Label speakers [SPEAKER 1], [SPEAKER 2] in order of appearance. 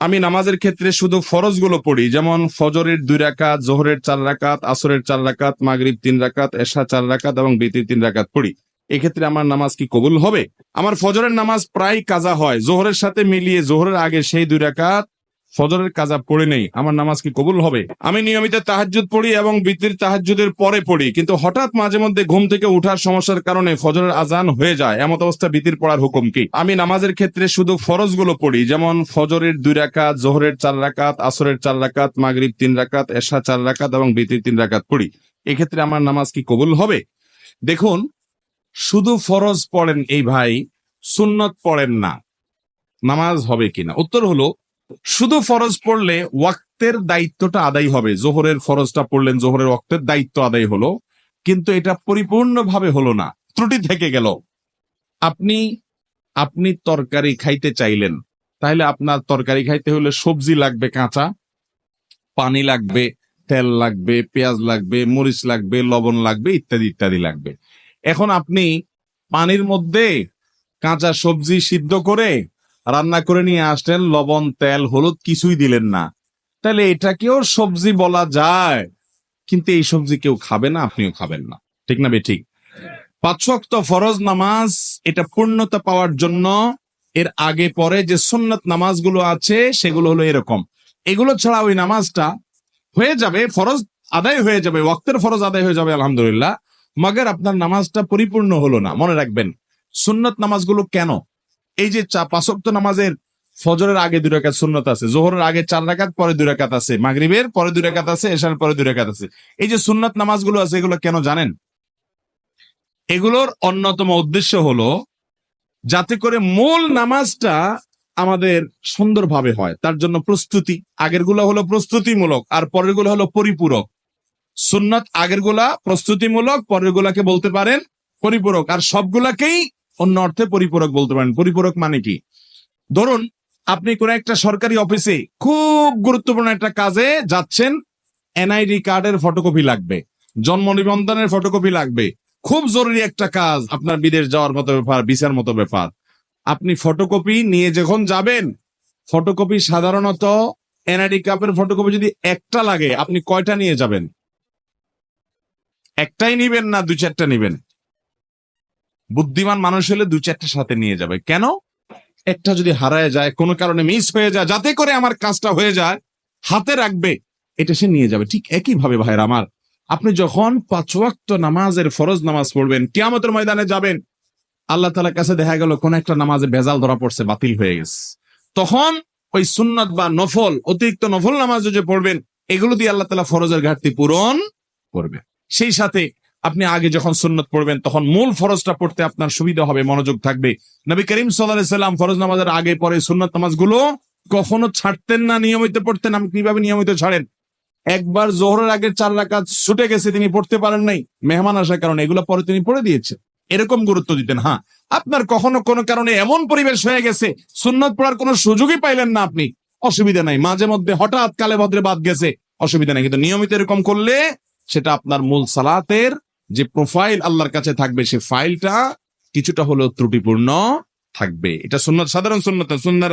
[SPEAKER 1] আমি নামাজের ক্ষেত্রে শুধু ফরজগুলো পড়ি, যেমন ফজরের দুই রাকাত, জোহরের চার রাকাত, আসরের চার রাকাত, মাগরিব তিন রাকাত, এশা চার রাকাত এবং বিতির তিন রাকাত পড়ি। এক্ষেত্রে আমার নামাজ কি কবুল হবে? আমার ফজরের নামাজ প্রায় কাজা হয়। জোহরের সাথে মিলিয়ে জোহরের আগে সেই দুই রাকাত ফজরের কাজা পড়ে নেই, আমার নামাজ কি কবুল হবে? আমি নিয়মিত তাহাজ্জুদ পড়ি এবং বিতির তাহাজ্জুদের পরে পড়ি, কিন্তু হঠাৎ মাঝে মধ্যে ঘুম থেকে উঠার সমস্যার কারণে ফজরের আজান হয়ে যায়। এমত অবস্থা বিতির পড়ার হুকুম কি? আমি নামাজের ক্ষেত্রে শুধু ফরজগুলো পড়ি, যেমন ফজরের দুই রাকাত, জোহরের চার রাকাত, আসরের চার রাকাত, মাগরিব তিন রাকাত এশা চার রাকাত এবং বিতির তিন রাকাত পড়ি। এক্ষেত্রে আমার নামাজ কি কবুল হবে? দেখুন, শুধু ফরজ পড়েন এই ভাই, সুন্নত পড়েন না। নামাজ হবে কিনা? উত্তর হলো শুধু ফরজ পড়লে ওয়াক্তের দায়িত্বটা আদায় হবে। জোহরের ফরজটা পড়লেন, জোহরের ওয়াক্তের দায়িত্ব আদায় হলো। কিন্তু এটা পরিপূর্ণভাবে হলো না। ত্রুটি থেকে গেল। আপনি আপনি তরকারি খাইতে চাইলেন, তাহলে আপনার তরকারি খাইতে হলে সবজি লাগবে কাঁচা, পানি লাগবে, তেল লাগবে, পেঁয়াজ লাগবে, মরিচ লাগবে, লবণ লাগবে, ইত্যাদি ইত্যাদি লাগবে। এখন আপনি পানির মধ্যে কাঁচা সবজি সিদ্ধ করে রান্না করে নিয়ে আসলেন, লবণ, তেল, হলুদ কিছুই দিলেন না। তাহলে এটাকেও সবজি বলা যায়? কিন্তু এই সবজি কেউ খাবে না, আপনিও খাবেন না। ঠিক না বে ঠিক পাঁচ ফরজ নামাজ, এটা পূর্ণতা পাওয়ার জন্য, এর আগে পরে যে সুন্নত নামাজগুলো আছে, সেগুলো হলো এরকম। এগুলো ছাড়া ওই নামাজটা হয়ে যাবে, ফরজ আদায় হয়ে যাবে, ওয়াক্তের ফরজ আদায় হয়ে যাবে, আলহামদুলিল্লাহ। মগর আপনার নামাজটা পরিপূর্ণ হলো না, মনে রাখবেন। সুন্নত নামাজগুলো কেন? এই যে চা পাঁচক্ত নামাজের ফজরের আগে দুই রাকাত সুন্নত আছে, জোহরের আগে চার রাকাত, পরে দুই রাকাত আছে, মাগরিবের পরে দুই রাকাত আছে, এশার পরে দুই রাকাত আছে। এই যে সুন্নত নামাজগুলো আছে, এগুলো কেন জানেন? এগুলোর অন্যতম উদ্দেশ্য হলো যাতে করে মূল নামাজটা আমাদের সুন্দরভাবে হয়, তার জন্য প্রস্তুতি। আগেরগুলো হলো প্রস্তুতিমূলক, আর পরেরগুলো হলো পরিপূরক। সুন্নত আগেরগুলা প্রস্তুতিমূলক পরের গুলাকে বলতে পারেন পরিপূরক, আর সবগুলাকেই অন্য অর্থে পরিপূরক বলতে পারেন। পরিপূরক মানে কি? ধরুন, আপনি কোন একটা সরকারি অফিসে খুব গুরুত্বপূর্ণ একটা কাজে যাচ্ছেন, এনআইডি কার্ডের ফটোকপি লাগবে, জন্ম নিবন্ধনের ফটোকপি লাগবে, খুব জরুরি একটা কাজ আপনার বিদেশ যাওয়ার মতো ব্যাপার, ভিসার মতো ব্যাপার। আপনি ফটোকপি নিয়ে যখন যাবেন, ফটোকপি সাধারণত এনআইডি কাপের ফটোকপি যদি একটা লাগে, আপনি কয়টা নিয়ে যাবেন? একটাই নিবেন না দু চারটা নিবেন? বুদ্ধিমান মানুষ হলে দু চারটা সাথে নিয়ে যাবে। কেন? একটা যদি হারায় যায়, কোনো কারণে মিস হয়ে যায়, যাতে করে আমার কাজটা হয়ে যায়, হাতে রাখবে, এটা সে নিয়ে যাবে। ঠিক একই ভাবে ভাইয়ের আমার, আপনি যখন পাঁচ ওয়াক্ত নামাজের ফরজ নামাজ পড়বেন, কিয়ামতের ময়দানে যাবেন, আল্লাহ তালার কাছে দেখা গেল কোন একটা নামাজে ভেজাল ধরা পড়ছে, বাতিল হয়ে গেছে। তখন ওই সুন্নত বা নফল, অতিরিক্ত নফল নামাজ যে পড়বেন, এগুলো দিয়ে আল্লাহ তালা ফরজের ঘাটতি পূরণ করবে সেই সাথে আপনি আগে যখন সুন্নত পড়বেন, তখন মূল ফরজটা পড়তে আপনার সুবিধা হবে, মনোযোগ থাকবে। নবী করিম সাল্লাম ফরজ নামাজের আগে পরে সুন্নত নামাজগুলো কখনো ছাড়তেন না, নিয়মিত পড়তেন। আপনি কীভাবে নিয়মিত ছাড়েন? একবার জোহরের আগের চার রাকাত ছুটে গেছে, তিনি পড়তে পারেন নাই। মেহমান আসার কারণে এগুলো পরে তিনি পড়ে দিয়েছেন। এরকম গুরুত্ব দিতেন হ্যাঁ। আপনার কখনো কোনো কারণে এমন পরিবেশ হয়ে গেছে, সুন্নত পড়ার কোনো সুযোগই পাইলেন না আপনি। অসুবিধা নাই। মাঝে মধ্যে হঠাৎ কালে ভদ্রে বাদ গেছে, অসুবিধা নাই। কিন্তু নিয়মিত এরকম করলে সেটা আপনার মূল সালাতের যে প্রোফাইল আল্লাহর কাছে থাকবে, সে ফাইলটা কিছুটা হলেও ত্রুটিপূর্ণ থাকবে। এটা সুন্নত, সাধারণ সুন্নত সুন্দর